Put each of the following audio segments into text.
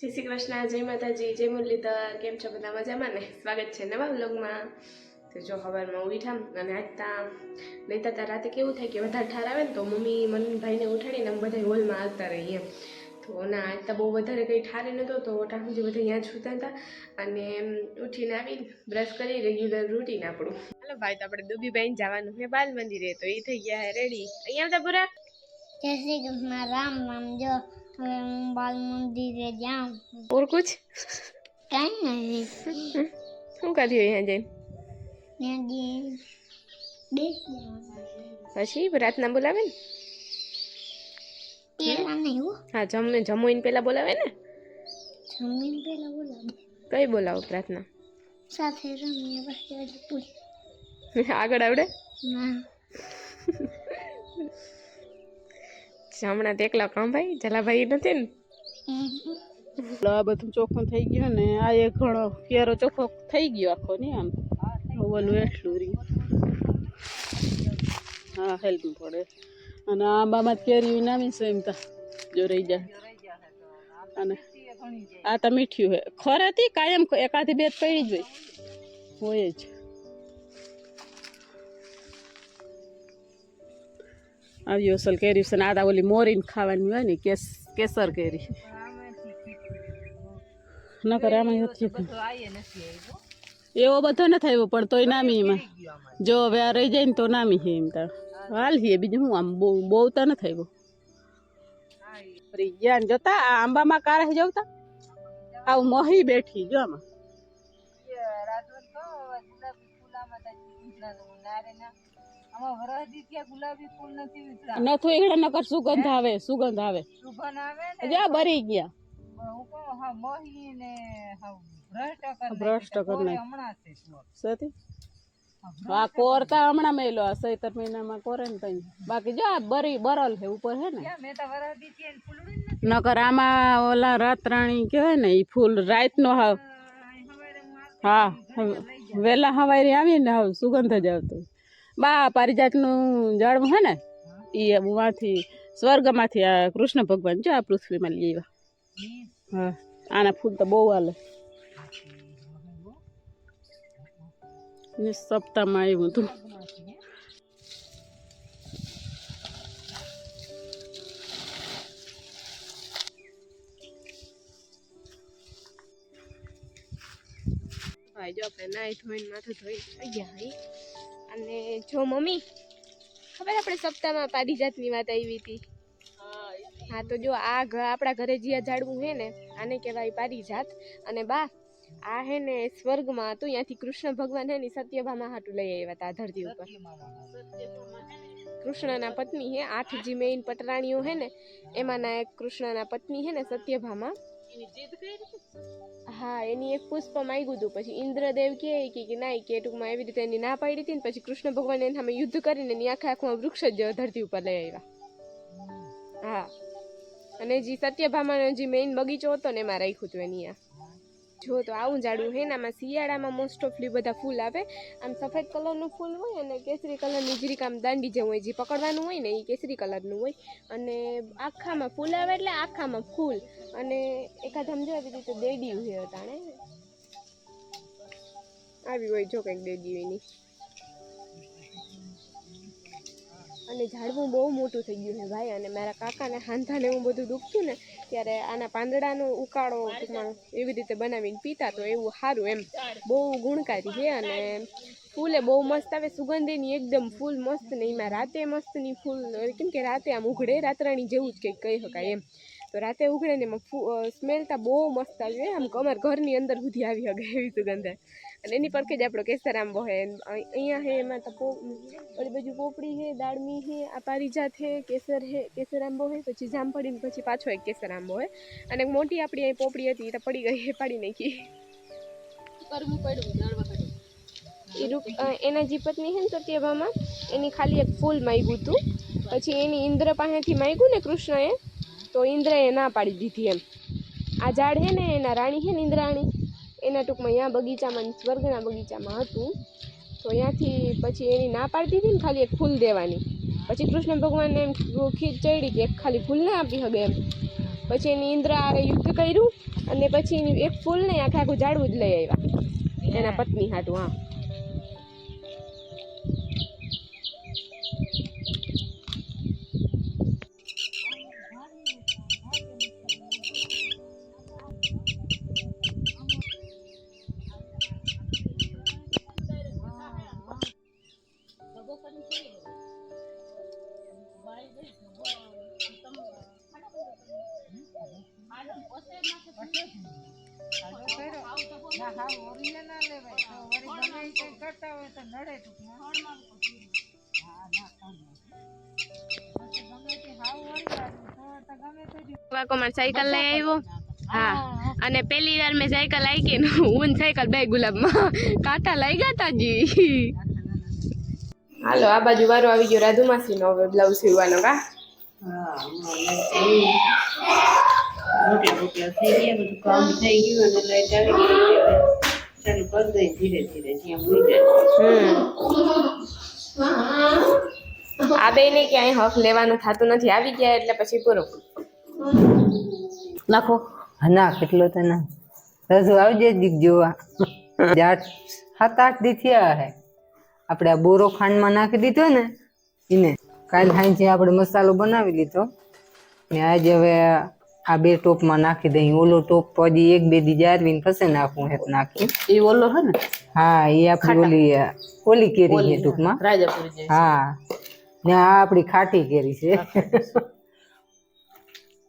જય શ્રી કૃષ્ણ, જય માતાજી, જય મુરલીધર, કેમ છો બધા મજામાં ને? સ્વાગત છે નવા વ્લોગમાં. તો જો હવારમાં ઉઠામ અને આજ તા નહીં તા ત્યાં રાતે કેવું થાય કે વધારે ઠાર આવે ને તો મમ્મી મનભાઈને ઉઠાડીને અમે બધા હોલમાં આવતા રહીએ. તો ના આજ તો બહુ વધારે કંઈ ઠારે નહોતો, તો ઓટા બધા અહીંયા સૂતા હતા. અને ઉઠીને આવી બ્રશ કરી રેગ્યુલર રૂટીન આપણું. હાલો ભાઈ, તો આપણે દુબીબાઈને જવાનું છે બાલ મંદિરે તો એ થઈ ગયા રેડી અહીંયા બધા પૂરા? જય શ્રી કૃષ્ણ, રામ રામ, જો. હું બાલ મંદિરે જાઉં ઓર કુછ કાંઈ નથી શું કર્યું અહીંયા જઈને. પછી પ્રાર્થના બોલાવે ને પેલા નહીં હો જમને જમોઈને પેલા બોલાવે ને જમીન પેલા બોલાવે કઈ બોલાવો પ્રાર્થના સાથે રમીએ પૂછ આગળ આવડે ના હમણાં એકલા કામ ભાઈ જલાભાઈ નથી ને. આ બધું ચોખ્ખું થઈ ગયું ને, આ એક ઘણો કેરો ચોખ્ખો થઈ ગયો આખો ને આમ. ઓલું એટલું રહ્યું. હા હેલ્પ પડે. અને આંબામાં કેરી નામી છે એમ તા, જો રહી જાય અને આ તો મીઠ્યું હે ખરેથી કાયમ એકાથી બે પડી જ હોય જ. આવી અસલ કેરી છે ને આ ઓલી મોરીને ખાવાની હોય ને કેસ કેસર કેરી. નકર આમાં નથી એવો બધો ન થયો પણ તોય નામી એમાં. જો હવે આ રહી જાય ને તો નામી છે એમ તો હાલ છે બીજું હું આમ બહુ બહુ તો ન થયો ફરી ગયા ને જોતા આ આંબામાં કારે જવતા આવું મોહી બેઠી જો આમાં. નથું એકડે નકર સુગંધ આવે સુગંધ આવે. જા બરી ગયા. ભ્રષ્ટ કરી નાખ આ કોરતા હમણાં મેલો આ સૈતર મહિનામાં કોરે ને તઈ. બાકી જો આ બરી બરલ છે ઉપર હે ને. નકર આમાં ઓલા રાતરાણી કહેવાય ને ઈ ફૂલ રાતનો હાવ. હા વેલા હવાઈ આવી ને હાવ સુગંધ જ આવતો. બા પારિજાતનું ઝાડવું હે ને એ માંથી સ્વર્ગમાંથી આ કૃષ્ણ ભગવાન જો આ પૃથ્વીમાં લઈ આવ્યા. હા, આના ફૂલ તો બહુ હાલે. સપ્તાહમાં આવ્યું હતું જો આપણે નાઈ ધોઈને માથું ધોઈ ગયા અને જો મમ્મી, ખબર આપણે સપ્તાહમાં પારિજાતની વાત આવી હતી? હા, તો જો આ આપણા ઘરે જીયા ઝાડવું હે ને, આને કહેવાય પારિજાત. અને બા, આ હે ને સ્વર્ગમાં હતું, ત્યાંથી કૃષ્ણ ભગવાન હે ને સત્યભામા હાટું લઈ આવ્યા હતા ધરતી ઉપર. કૃષ્ણના પત્ની હે, આઠ જે મેઇન પટરાણીઓ હે ને, એમાંના એક કૃષ્ણના પત્ની હે ને સત્યભામા. હા એની એક પુષ્પ માંગ્યું હતું પછી ઇન્દ્રદેવ કે કે ના કે ટૂંકમાં એવી રીતે એની ના પાડી હતી ને પછી કૃષ્ણ ભગવાન એની સામે યુદ્ધ કરીને એની આખા આખું વૃક્ષ જ ધરતી ઉપર લઈ આવ્યા. હા. અને જે સત્યભામાનો જે મેઇન બગીચો હતો ને એમાં રાખ્યું હતું એની આ. જો તો આવું ઝાડું હે ને શિયાળામાં મોસ્ટ ઓફલી બધા ફૂલ આવે. આમ સફેદ કલરનું ફૂલ હોય અને કેસરી કલરની જીરીક આમ દાંડી જેવું હોય, જે પકડવાનું હોય ને એ કેસરી કલરનું હોય. અને આખામાં ફૂલ આવે એટલે આખામાં ફૂલ. અને એકાદ સમજો આવી રીતે દેડી હોય તાણે આવી હોય જો કંઈક દેડી એની. અને ઝાડવું બહુ મોટું થઈ ગયું છે ભાઈ, અને મારા કાકાને હાંધાને એવું બધું દુખતું ને, ત્યારે આના પાંદડાનો ઉકાળો ટૂંકમાં એવી રીતે બનાવીને પીતા, તો એવું સારું એમ બહુ ગુણકારી છે અને ફૂલે બહુ મસ્ત આવે, સુગંધીની એકદમ ફૂલ મસ્ત ને એમાં રાતે મસ્તની ફૂલ, કેમ કે રાતે આમ ઉઘડે, રાતરાણી જેવું જ કંઈક કહી શકાય એમ તો રાતે ઉઘડે ને એમાં સ્મેલતા બહુ મસ્ત આવી આમ અમારા ઘરની અંદર સુધી આવી શકે એવી સુગંધ. અને એની પડખે જ આપણો કેસર આંબો હે. અહીંયા હે એમાં તો પો ઓલી બાજુ પોપડી હે દાળમી હે આ પારિજાત હે કેસર હે કેસર આંબો હે પછી ને પછી પાછો એક કેસર આંબો હે. અને એક મોટી આપણી અહીં પોપડી હતી એ તો પડી ગઈ હે પાડી નાખી. કરવું પડ્યું રૂપ એના જે પત્ની છે ને સત્યભામાં એની ખાલી એક ફૂલ માગ્યું હતું. પછી એની ઇન્દ્ર પાસેથી માગ્યું ને કૃષ્ણએ તો ઇન્દ્રએ ના પાડી દીધી એમ. આ ઝાડ છે ને એના રાણી છે ને ઇન્દ્રાણી. એના ટૂંકમાં અહીંયા બગીચામાં સ્વર્ગના બગીચામાં હતું. તો ત્યાંથી પછી એની ના પાડતી હતી ને ખાલી એક ફૂલ દેવાની. પછી કૃષ્ણ ભગવાનને એમ ખીચ ચડી કે એક ખાલી ફૂલ ના આપી શકે એમ. પછી એની ઇન્દ્ર યુદ્ધ કર્યું અને પછી એની એક ફૂલ નહીં આખે આખું ઝાડવું જ લઈ આવ્યા. એના પત્ની હાટું, હા. વાકોમાં સાયકલ લઈ આવ્યો. હા. અને પહેલી વાર મેં સાયકલ આઈકી ને હું સાયકલ બે ગુલાબમાં કાંટા લઈ ગયા તા જી. હાલો આ બાજુ વારો આવી ગયો રાધુમાસી નો હવે બ્લાઉઝ સીવવાનો કા? આવી આ બે ને ક્યાંય હક લેવાનું થતું નથી. આવી ગયા એટલે પછી પૂરું. નાખો. ના કેટલો તો ના. રજુ આવજે દીક જોવા. આઠ સાત આઠ દી થયા હે. આપણે આ બોરો ખાંડમાં નાખી દીધો ને એને. કાલ સાંજે આપણે મસાલો બનાવી લીધો ને આજે હવે આ બે ટોપમાં નાખી દઈ ઓલો ટોપ પછી એક બે દી જારવીને પછી નાખું હેત નાખી એ ઓલો હે ને? હા એ આપણી ઓલી ઓલી કેરી છે ટૂંકમાં. રાજાપુરી હા. ને આ આપણી ખાટી કેરી છે.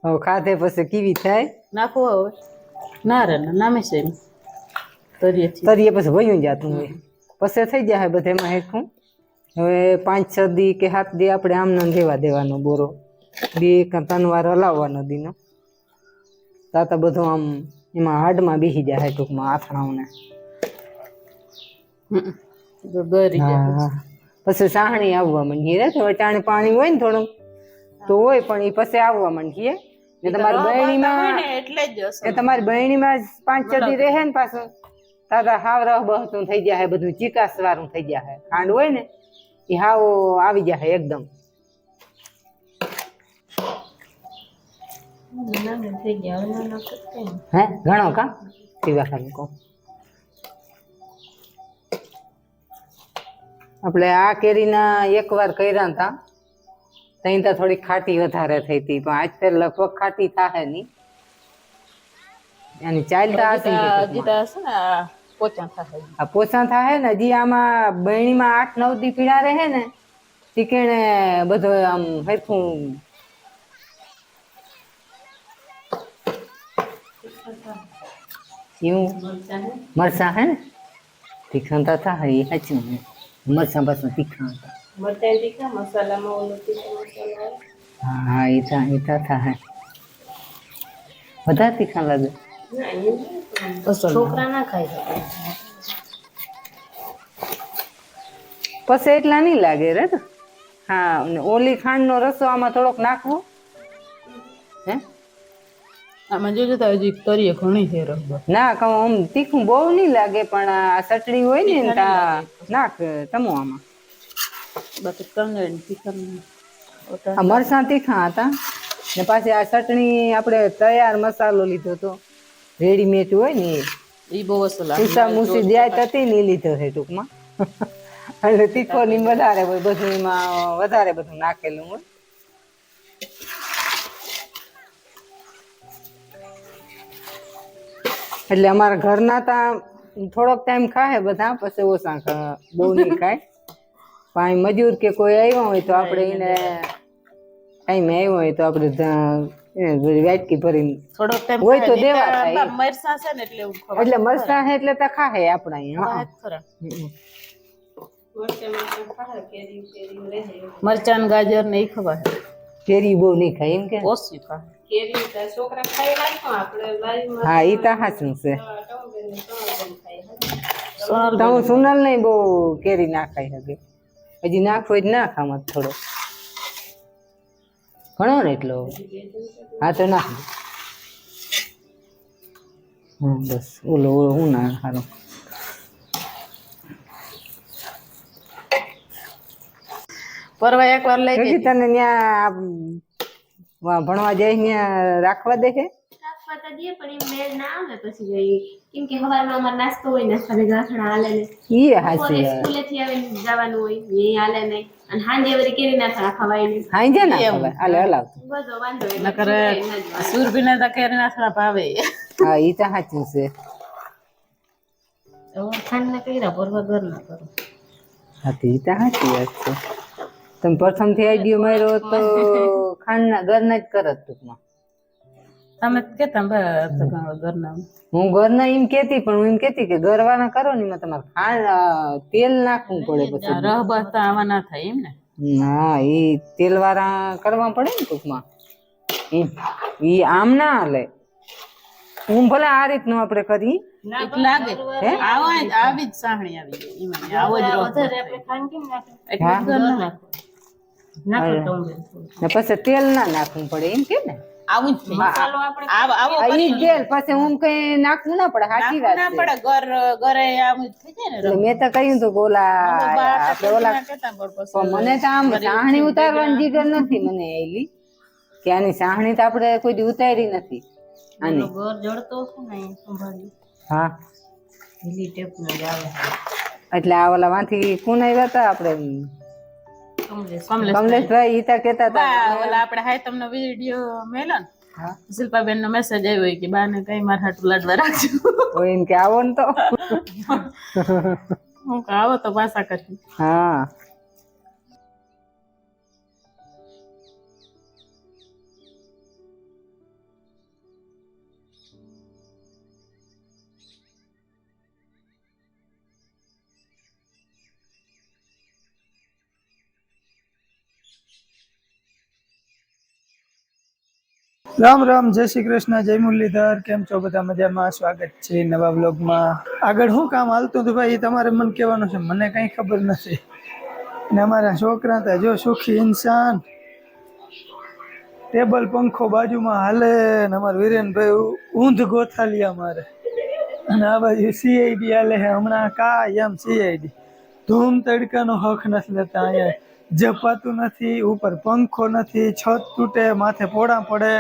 હવે ખાધે પછી કેવી થાય? નાખો હવે. ના રે ના નામે છે તરીએ તરીએ પછી વયું જાતું હોય. પછી થઈ જાય બધે એમાં હેઠું. હવે પાંચ છ દી કે સાત દી આપણે આમને આમ દેવા દેવાનો બોરો. બે કે ત્રણ વાર હલાવવાનો દીનો. તાતા બધું આમ એમાં હાડમાં બેસી જાય ટૂંકમાં આથણાઓને. પછી. સાહણી આવવા માંડી રે તો વટાણે પાણી હોય ને થોડું તો હોય પણ એ પછી આવવા માંડીએ ને તમારી બહેણીમાં એટલે જ તમારી બહેણીમાં પાંચ દી રહે ને પાછું. તાતા હાવ રહ બહતું થઈ ગયા હે બધું ચીકાસ વાળું થઈ જાય ખાંડ હોય ને એ હાવ આવી ગયા હે એકદમ. હે ઘણો કા? પીવા ખાલી કહું. આપણે આ કેરીના એક વાર કર્યા હતા તઈ તો થોડી ખાટી વધારે થઈ હતી પણ આજ ફેર લગભગ ખાટી થાય નહીં અને ચાલતા હશે ને પોચા થાય આ પોસા થાય ને હજી આમાં બહેણીમાં આઠ નવ દી પીડા રહે ને ચીકેણે બધો આમ હરખું મરસા હે ને? તીખા થાય એ સાચું મરસા પાછું તીખા હતા મરચાં તીખા લાગે છોકરા ના ખાઈ શકે પછી એટલા નહીં લાગે રે ને હા અને ઓલી ખાંડનો રસો આમાં થોડોક નાખવો હે આમાં જોજો તો હજી કરીએ ઘણી છે ના કહું આમ તીખું બહુ નહીં લાગે પણ આ ચટણી હોય ને તા નાખ તમો આમાં બાકી મરસાં તીખા હતા. ને પાછી આ ચટણી આપણે તૈયાર મસાલો લીધો તો રેડીમેડ હોય ને એ. બહુ સુસા મુસી જાય તતી નહીં લીધો છે ટૂંકમાં. એટલે તીખો ની વધારે હોય બધું એમાં વધારે બધું નાખેલું હોય. એટલે અમારા ઘરના તા થોડોક ટાઈમ ખાય બધા પછી ઓછા બહુ નહીં ખાય. પણ મજૂર કે કોઈ આવ્યો હોય તો આપણે એને ટાઈમે આવ્યો હોય તો આપણે વાટકી ભરીને થોડોક ટાઈમ હોય તો દેવા થાય. મરસા છે ને એટલે એટલે મરસા છે એટલે તો ખાહે આપણા અહીંયા. મરચાં ખાય ગાજર ને ખબર કેરી બહુ નહીં ખાય એમ કે. ઓછી ખા. છોકરા ખાઈ આપણે હા એ તો હાચું છે. તો સુનલ નહીં બહુ કેરી ના ખાઈ શકે. હજી નાખવો જ ના આમાં થોડો. ઘણો ને એટલો. હા તો નાખ. હા બસ. ઓલો ઓલો હું ના હારો. પરવા એકવાર લઈ ગઈ તને ત્યાં ભણવા જાય ત્યાં રાખવા દે છે નાખવા દઈએ પણ એ મેળ ના આવે પછી જોઈએ કેમ કે સવારમાં અમારે નાસ્તો હોય નાસ્તા ભેગા અથડા હાલે ને. ઈ બપોરે હાસી વાત. સ્કૂલેથી આવીને જવાનું હોય એ હાલે નહીં અને હાંજે વળી કેરી ના થાળા ખવાય નહીં હાંજે ના ખબર હાલે હલાવતું. બધો વાંધો નકર ચૂલે ના. તો કેરી ના થાળા ભાવે. હા ઈ તો સાચું છે. ખાંડના કર્યા પરવા ઘરના કરો. હા તો ઈ તો સાચી વાત છે. તમે પ્રથમથી આઈડિયો માર્યો તો ખાંડના ઘરના જ કરત ટૂંકમાં. તમે કેતા ઘરના હું ઘરના એમ કેતી પણ હું એમ કેતી કે ઘરવાના કરો ને એમાં તમારે ખાંડ તેલ નાખવું પડે પછી. રહ તો આવા ના થાય એમ ને. ના એ તેલ વાળા કરવા પડે ને ટૂંકમાં. એ આમ ના હાલે. હું ભલે આ રીતનું આપણે કરી. લાગે. આવા આવી જ સાહણી આવી આવો જ આપણે ખાંડ કેમ નાખે હા. ઘરના નાખો ટોંબે ને પછી તેલ ના નાખવું પડે એમ કે ને. આવું જ થાય. આવો આવો આ ઈ તેલ પછી હું કઈ નાખવું ના પડે સાચી વાત ના પડે ઘર ઘરે આમ જ થઈ જાય ને એટલે મેં તો કહ્યું તો ગોલા આપણે ઓલા મને તો આમ સાહણી ઉતારવાની જીગર નથી મને એલી કે આની સાહણી તો આપણે કોઈ દી ઉતારી નથી. આની. ઘર જડતો હશે ને અહીં સંભાળ્યું હા. ઢીલી ટેપ નો આવે. એટલે આ ઓલા વાંથી કોણ આવ્યા હતા આપણે કમલેશભાઈ ઈ તા કેતા હતા ઓલા આપણે હાય તમને વીડિયો મેલો ને શિલ્પાબેન નો મેસેજ આવ્યો કે બા ને કઈ મારા હાટું લાડવા રાખજો. એમ કે આવો ને તો. હું આવો તો પાછા કરી હા. રામ રામ, જય શ્રી કૃષ્ણ, જય મુરલીધર, કેમ છો બધા મજામાં? સ્વાગત છે નવા બ્લોગમાં આગળ શું કામ હાલતું હતું ભાઈ તમારે મને કહેવાનું છે, મને કંઈ ખબર નથી. ને અમારા છોકરા હતા જો સુખી ઇન્સાન. ટેબલ પંખો બાજુમાં હાલે ને અમારા વિરેનભાઈ ઊંધ ગોથાલી અમારે અને આ બાજુ સીઆઈડી હાલે હમણાં કાયમ સીઆઈડી ધૂમ તડકાનો હક નથી લેતા અહીંયા. જપાતું નથી, ઉપર પંખો નથી, છત તૂટે, માથે પોડા પડે.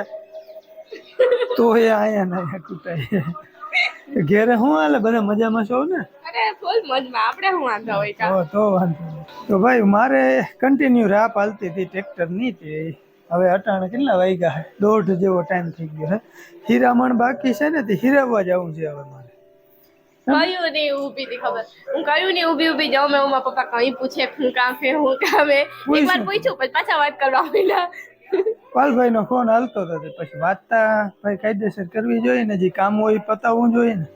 તો એ આયા ના કૂટાય ઘેરે શું હાલે? બધા મજામાં છો ને? અરે ફૂલ મજમાં. આપણે શું વાંધો હોય કા? તો તો વાંધો તો ભાઈ મારે કન્ટિન્યુ રાપ હાલતી હતી ટ્રેક્ટરની તે. હવે અટાણે કેટલા વાગ્યા? છે દોઢ જેવો ટાઈમ થઈ ગયો છે હીરામણ બાકી છે ને તે હીરાવવા જવું છે હવે મારે. કયું નહીં ઊભી હતી ખબર. હું કયું નહીં ઊભી ઊભી જાઉં મેં પપ્પા કઈ પૂછે હું કામ છે હું કામ હે એક વાર પૂછ્યું પછી પાછા વાત કરવા માંડ્યા. પાલભાઈ નો ફોન હાલતો હતો પછી વાતતા ભાઈ કાયદેસર કરવી જોઈએ ને જે કામ હોય પતાવવું જોઈએ ને.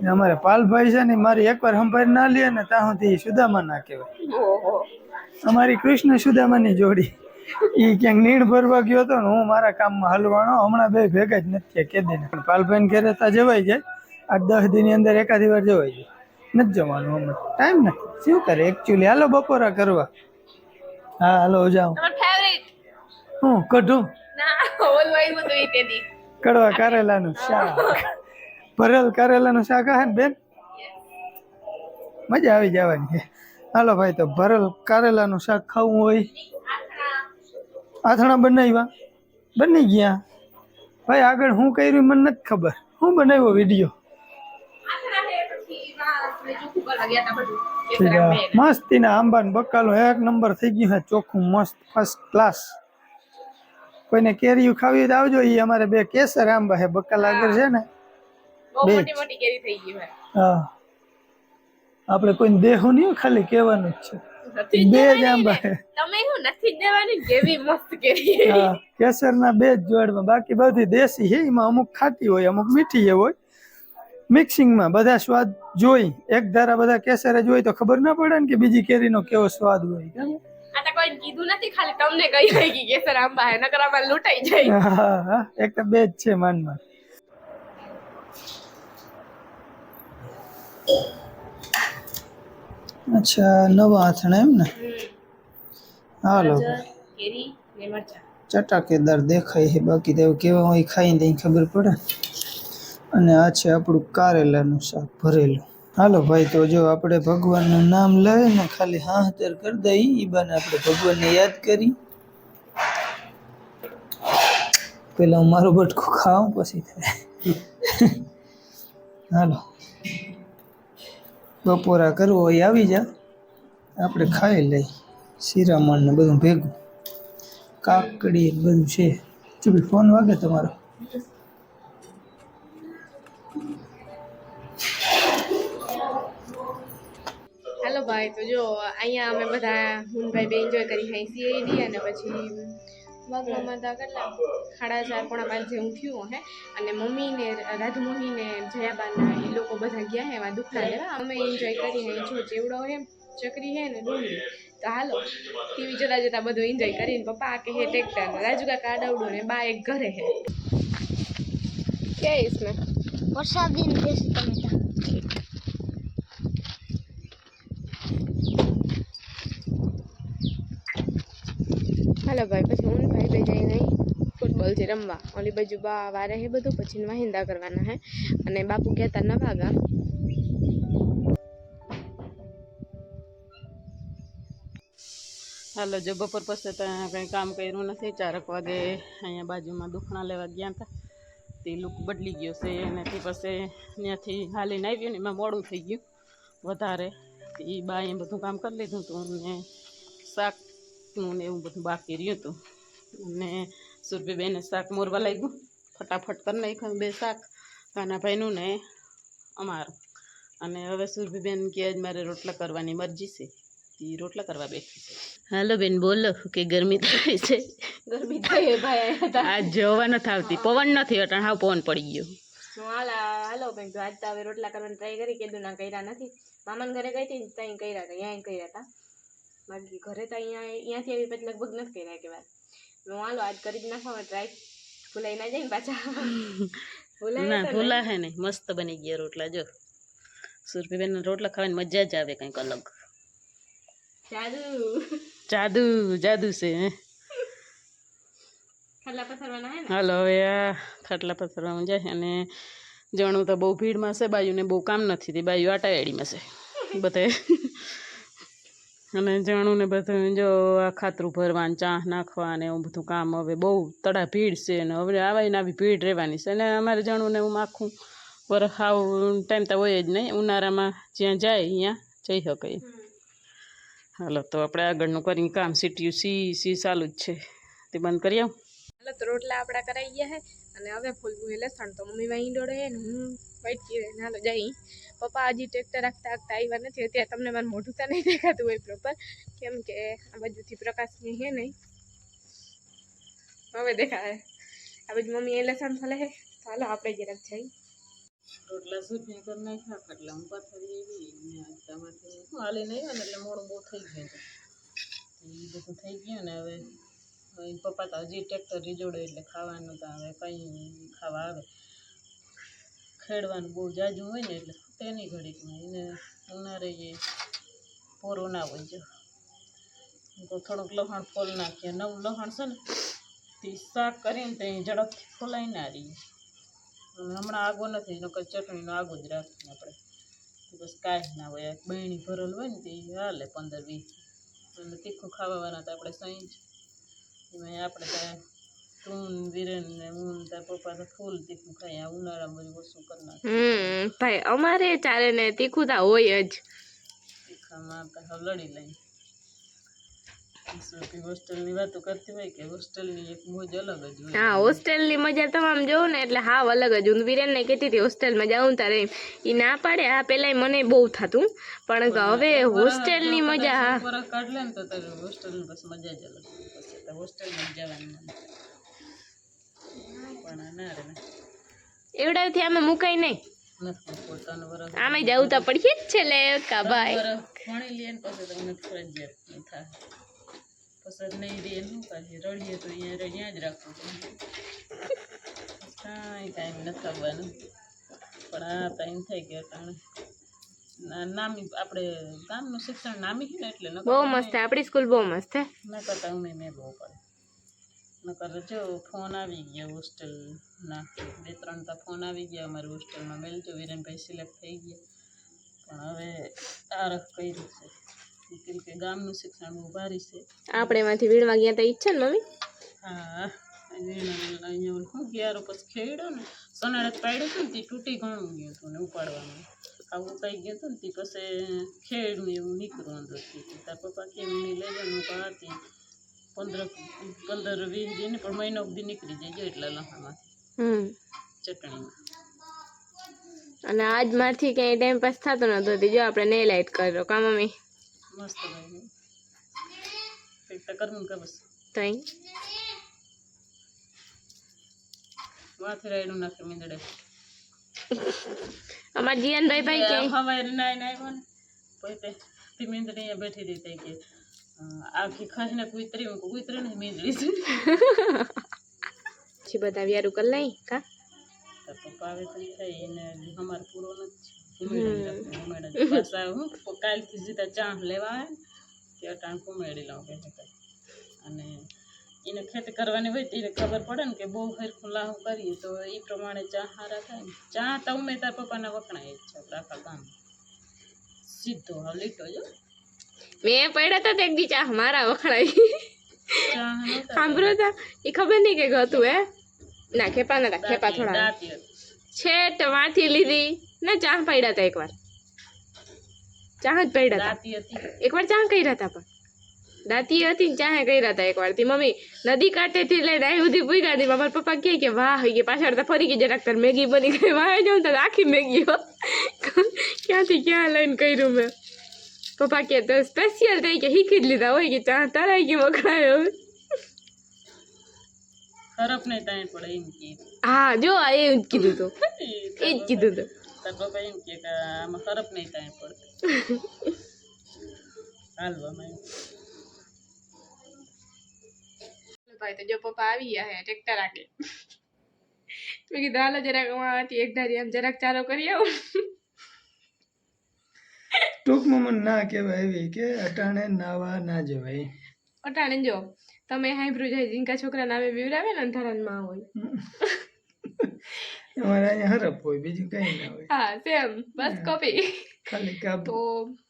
ને અમારે પાલભાઈ છે ને મારી એકવાર સંભાળ ના લે ને ત્યાં સુધી સુદામા ના કહેવાય. ઓહો. અમારી કૃષ્ણ સુદામાની જોડી. એ ક્યાંક નીણ ભરવા ગયો હતો ને હું મારા કામમાં હલવાણો હમણાં બે ભેગા જ નથી કે દે પણ પાલભાઈ ઘેરે ત્યાં જવાય જાય. આ દસ દિનની અંદર એકાદી વાર જવાય જાય. નથી જવાનું હમણાં. ટાઈમ નથી. શું કરે? એકચ્યુઅલી હાલો બપોરા કરવા. હા હાલો જાઉં હું કઢું? ના બધું ઈ કડવા કારેલાનું શાક. ભરેલ કારેલાનું શાક હે ને બેન? મજા આવી જવાની છે. હાલો ભાઈ તો ભરેલ કારેલાનું શાક ખાવું હોય. આથણા બનાવ્યા? બની ગયા. ભાઈ આગળ હું કર્યું મને નથી ખબર. હું બનાવ્યો વીડિયો? મસ્તી હે મસ્તીના આંબા ને બકાલો એક નંબર થઈ ગયું છે. ચોખ્ખું મસ્ત ફર્સ્ટ ક્લાસ કોઈને કેરીયું ખાવી હોય તો આવજો. એ અમારે બે કેસર આંબા છે બકાલ આગળ છે ને બહુ બે. મોટી મોટી કેરી થઈ ગઈ હા. આપણે કોઈને દેહું નહીં હો, ખાલી કહેવાનું જ છે. બે જ આંબા ને. તમે હું નથી દેવાની કેવી મસ્ત કેરી હા કેસરના બે જ જોડમાં. બાકી બધી દેશી છે એમાં અમુક ખાટી હોય અમુક મીઠી હોય. મિક્સિંગમાં બધા સ્વાદ જોઈ. એક ધારા બધા કેસરે જોઈ તો ખબર ના પડે ને કે બીજી કેરીનો કેવો સ્વાદ હોય. કેમ? આ તો કોઈ કીધું નથી ખાલી તમને કહી હોય કે કેસર આંબા હે નકર આમાં લૂંટાઈ જાય. એક તો બે જ છે માનમાં. અચ્છા નવા હાથણા એમ ને? હાલો. કેરી ને મરચા. ચટાકેદાર દેખાય છે બાકી તો કેવા હોય ખાઈને ખબર પડે. અને આ છે આપણું કારેલાનું શાક ભરેલું. હાલો ભાઈ, તો જો આપણે ભગવાનનું નામ લઈને ખાલી હાહતર કરી દઈ ઈ બાને આપણે ભગવાનને યાદ કરી. પેલા હું મારું બટકું ખાઉં, પછી થાય. હાલો. બપોરા કરવો હોય, આવી જા. આપણે ખાઈ લઈ. શિરામણ ને બધું ભેગું. કાકડી બધું છે. ચૂપી ફોન વાગે તમારો? ભાઈ, તો જો, અહીંયા અમે બધા હુનભાઈ બે એન્જોય કરી ખાઈ સીએડી અને પછી મગમાં તો કેટલા? સાડા ચાર પોણા પાંચ જેવું થયું હે. અને મમ્મીને, રાધમોહીને, જયાબાના એ લોકો બધા ગયા હે એવા દુખના લેવા અમે એન્જોય કરીને જો જેવડો હે, ચકરી હે ને ડુંગળી. તો હાલો, ટીવી જતા જતા બધું એન્જોય કરીને પપ્પા કે હે ટ્રેક્ટર રાજુ કાકા આડાવડું ને બા એક ઘરે હે. કે ઇસમે વરસાદ દિન દેશ તમે ત્યાં હાલો ભાઈ પછી હું ને ભાઈ બે જઈને ફૂટબોલથી રમવા, ઓલી બાજુ બા વારે હે બધું, પછી વાહિંદા કરવાના હે. અને બાપુ ગયા તા નવા ગામ હાલો, જો બપોર પછી ત્યાં કંઈ કામ કર્યું નથી. ચારક વાગે અહીંયા બાજુમાં દુખણા લેવા ગયા હતા તે લુક બદલી ગયો છે અને તે પછી ત્યાંથી હાલીને આવ્યું ને એમાં મોડું થઈ ગયું વધારે. એ બાએ બધું કામ કરી લીધું હતું અને શાકનું ને એવું બધું બાકી રહ્યું હતું. અને સુરભીબેને શાક મોરવા લાગ્યું. ફટાફટ કરી નાખ્યું બે શાક કાનાભાઈનું ને અમારું. અને હવે સુરભીબેન કે આજ મારે રોટલા કરવાની મરજી છે. એ રોટલા કરવા બેઠી છે. હાલો બેન બોલો કે ગરમી થાય છે? ગરમી થાય ભાઈ આજ જવા નથી આવતી પવન નથી અટાણ હાવ પવન પડી ગયો. હું હાલા હાલો ભાઈ તો આજ તો હવે રોટલા કરવાની ટ્રાય કરી કીધું ના કર્યા નથી. મામાને ઘરે ગઈ હતી ત્યાં કર્યા હતા અહીંયા કર્યા હતા. બાકી ઘરે તો અહીંયા અહીંયાથી આવી પછી લગભગ નથી કર્યા કે વાત હું હાલો આજ કરી જ નાખો ટ્રાય ભૂલાઈ ના જાય ને પાછા. ના ભૂલા હે નહીં. મસ્ત બની ગયા રોટલા જો. સુરભીબેન રોટલા ખાવાની મજા જ આવે કંઈક અલગ. જાદુ. જાદુ જાદુ છે હે. ને? હાલો હવે આ ખાટલા પથરવામાં જાય અને જણું તો બહુ ભીડમાં છે બાયુને બહુ કામ નથી બાયુ આટાવાડીમાં છે. બધે અને જાણું ને બધું જો આ ખાતરું ભરવાનું ચા નાખવા ને એવું બધું કામ હવે બહુ તડા ભીડ છે ને હવે આવાય આવી ભીડ રહેવાની છે. અને અમારે જાણું ને હું આખું પર હાવ ટાઈમ તો હોય જ નહીં. ઉનાળામાં જ્યાં જાય અહીંયા જઈ શકાય. હાલો, તો આપણે આગળનું કરીને કામ સીટ્યું. સી સી ચાલુ જ છે. તે બંધ કરી આવું. હાલો, તો રોટલા આપણા કરાઈ ગયા હે અને હવે ફૂલવું લસણ. તો મમ્મી વાઈ ડોળે હું વાઈટ કીરે ને હાલો જઈ પપ્પા હજી ટ્રેક્ટર રાખતા રાખતા આવ્યા નથી. અત્યારે તમને મારું મોઢું તો નહીં દેખાતું હોય પ્રોપર કેમ કે આ બાજુથી પ્રકાશની હે નહીં હવે દેખાય. આ બાજુ મમ્મી એ લસણ ફલે હે તો હાલો આપણે જરાક જઈ રોટલા સૂફી કરી નાખ્યા એટલે હું પથારી એવી. ને આજ તમારથી હું હાલી નહીં ને એટલે મોડું બહુ થઈ ગયું હતું. એ બધું થઈ ગયું ને હવે. હવે પપ્પા તો હજી ટ્રેક્ટર રીજોડે એટલે ખાવાનું તો હવે કંઈ ખાવા આવે. ખેડવાનું બહુ જાજુ હોય ને એટલે તેની ઘડીકમાં એને ઉનાળે એ પોરો ના હોય જો તો થોડુંક લહણ ફોલ નાખીએ. નવું લહણ છે ને, તે શાક કરીને તો ઝડપથી ફોલાઈ ના રહીએ અને હમણાં આગો નથી, નકર ચટણીનો આગો જ રાખીએ આપણે. બસ કાંઈ ના હોય. બહેણી ભરેલ હોય ને તે હાલે પંદર વીસ. અને તીખું ખાવાવાળા તો આપણે સહી જ. આપણે ત્યાં તું વિરેન ને હું ને તાર પપ્પા તો ફૂલ તીખું ખાઈ આ ઉનાળામાં બધું ઓછું કરી નાખે હમ ભાઈ અમારે ચારે ને તીખું તો હોય જ તીખામાં આપણે હવે લડી લઈએ ઈશ્વરથી હોસ્ટેલની વાતો કરતી હોય કે હોસ્ટેલની એક મોજ અલગ જ હોય હા હોસ્ટેલની મજા તમામ જોઉં ને એટલે હાવ અલગ જ હું વિરેનને કહેતી હતી હોસ્ટેલમાં જાઉં તારે એ ના પાડે હા પહેલાં મને બહુ થતું પણ હવે હોસ્ટેલની મજા હા વરસ કાઢ લે ને તો તારે હોસ્ટેલની બસ મજા જ અલગ હોય. પછી તો હોસ્ટેલમાં જ જવાનું એવડાથી આમે મુકાય નહીં. આમે જવું તો પડીએ જ છે લે કા ભાઈ? ભણી લે પછી તમને ફરજિયાત થાય. પસંદ નહીં રે એનું પાછી રડીએ તો અહીંયા રડ્યા જ રાખવું છું કાંઈ કાંઈ નથી આવવાનું પણ આ ટાઈમ થઈ ગયો કારણ. નામી આપણે ગામનું શિક્ષણ નામી છે ને એટલે બહુ મસ્ત છે આપણી સ્કૂલ બહુ મસ્ત છે. ન કરતા હું મેં બહુ પડે. નકર જો ફોન આવી ગયો હોસ્ટેલના બે ત્રણ તા ફોન આવી ગયા અમારી હોસ્ટેલમાં મેલજો વિરેનભાઈ સિલેક્ટ થઈ ગયા. પણ હવે આરખ કર્યું છે. કેમ કે ગામનું શિક્ષણ બહુ ભારી છે. આપણે એમાંથી વીણવા ગયા તા ઈચ્છા ને મમ્મી? હા અહીંયા શું ગ્યારો પછી ખેડ્યો ને? સોનાળે પાડ્યું હતું ને તે તૂટી ઘણું ગયું હતું ને ઉપાડવાનું આવું કઈ ગયું હતું ને તે પછી ખેડું એવું નીકળ્યું હતું. તાર પપ્પા કેમ લઈ જવાનું હતી પંદર પંદર વીસ દિન પણ મહિનો સુધી નીકળી જાય એટલા લહામાંથી હમ. ચટણીમાં. અને આજ મારથી ક્યાંય ટાઈમ પાસ થતો નતો જો આપણે નેલ આર્ટ કર્યો. કા મમ્મી? મસ્ત ભાઈ તો કરવું કે બસ તઈ? માથે રાયડું નાખે મીંદડે. અમારા જીયન ભાઈ ભાઈ કે? હવે નાઈ નાઈ ને. પોતે તે મીંદડી અહીંયા બેઠી રહી તઈ કે આખી ખાઈને કુતરી હું કહું, કુતરી નહીં મીંદડી છે પછી બધા વ્યારું કરી લઈ કા તાર પપ્પા આવે તો ઈ થાય એને હજી અમારે પૂરો નથી ઉમેડી રાખવું, ઉમેડી જ. પાછા હું પ- કાલથી સીધા ચા લેવા આવે ને તે અટાણ કુમેડી લઉં કે છે કાંઈ. અને એને ખેતી કરવાની હોય તો એને ખબર પડે ને કે બહુ હરખું લાહું કરીએ તો એ પ્રમાણે ચા સારા થાય ને ચા તો ઉમે તાર પપ્પાના વખણાય જ છે આપણા આખા ગામ સીધો હાવ લીટો જો મેં પડ્યા હતા તે એક દી ચા મારા વખણાઈ. ચા નહોતા સાંભળો તા એ ખબર નહીં કે હતું હે? ના ખેપા નતા ખેપા થોડા. દાંતી હતી. છેટ વાંથી લીધી. ને ચા પડ્યા હતા એકવાર. ચા જ પડ્યા હતા દાંતી હતી. એકવાર ચા કર્યા હતા પણ. દાતી હતી ને ચા કર્યા હતા એકવાર. થી મમ્મી નદી કાંઠેથી લઈને અહીં સુધી પૂગ્યા હતી મારા પપ્પા કહે કે વાહ કે પાછળ તો ફરી ગઈ જરાક તાર મેગી બની ગઈ. વાહ જાઉં તો આખી મેગી હો. ક્યાંથી ક્યાં લઈને કર્યું મેં? પપ્પા કે તો સ્પેશિયલ તરીકે કે શીખી જ લીધા હોય કે ચા તારાય કે વખણાયો હવે ખરપ નહીં તાણ પડે એમ કે હા જો આ એ જ કીધું તું એ જ કીધું તું તાર પપ્પા એમ કે આમાં ખરપ નહીં તાણ પડે હાલવામાં. ભાઈ તો જો પપ્પા આવી ગયા હે ટેક્ટર રાખે મેં કીધું હાલો જરાક અમારાથી એક ધારી આમ જરાક ચાલો કરી આવું ટૂંકમાં મને ના કહેવાય એવી કે અટાણે નાવા ના જવાય. અટાણે જો તમે હાઈબ્રુ જાય જીંકા છોકરા નામે બીવરાવે ને અંધારામાં હોય. અમારે અહીંયા હરફ હોય બીજું કઈ ના હોય. હા સેમ બસ કોપી ખાલી કાબ. તો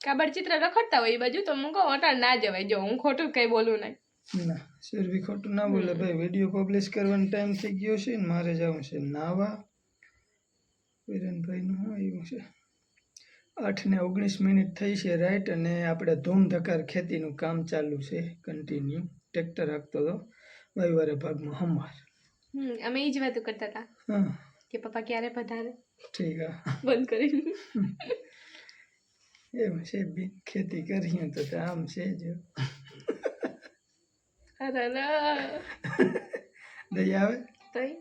કાબડ ચિત્ર રખડતા હોય એ બાજુ તો હું કહું અટાણ ના જવાય. જો હું ખોટું કઈ બોલું નહીં. ના સુરભી ખોટું ના બોલે. ભાઈ વીડિયો પબ્લિશ કરવાનો ટાઈમ થઈ ગયો છે ને મારે જવું છે નાવા. વિરેનભાઈનું શું આવ્યું છે? આઠ ને ઓગણીસ મિનિટ થઈ છે રાઈટ? અને આપણે ધૂમધકાર ખેતીનું કામ ચાલુ છે કન્ટિન્યુ ટ્રેક્ટર હાંકતો હતો રવિવારે ભાગમાં હમવાર હમ અમે એ જ વાતો કરતા હતા કે પપ્પા ક્યારે પધારે? ઠીક બંધ કરી એમ છે બી ખેતી કરીએ તો આમ છે જો. દઈ આવે? તઈ?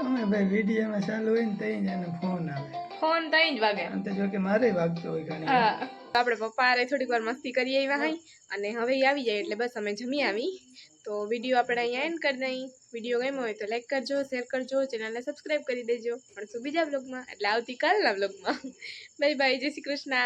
અમે ભાઈ વિડીયોમાં ચાલુ હોય ને તઈ જ એનો ફોન આવે. ફોન ત્રણ જ વાગે. આમ તો જો કે મારે વાગતો હોય ઘણી હા. આપણે પપ્પા હારે થોડીક વાર મસ્તી કરી આવ્યા હાઈ અને હવે આવી જાય એટલે બસ અમે જમી આવી. તો વીડિયો આપણે અહીંયા એન્ડ કરી દઈ. વીડિયો ગમ્યો હોય તો લાઈક કરજો શેર કરજો ચેનલને સબસ્ક્રાઈબ કરી દેજો. પણ શું બીજા બ્લોગમાં એટલે આવતીકાલના બ્લોગમાં બાય બાય જય શ્રી કૃષ્ણ.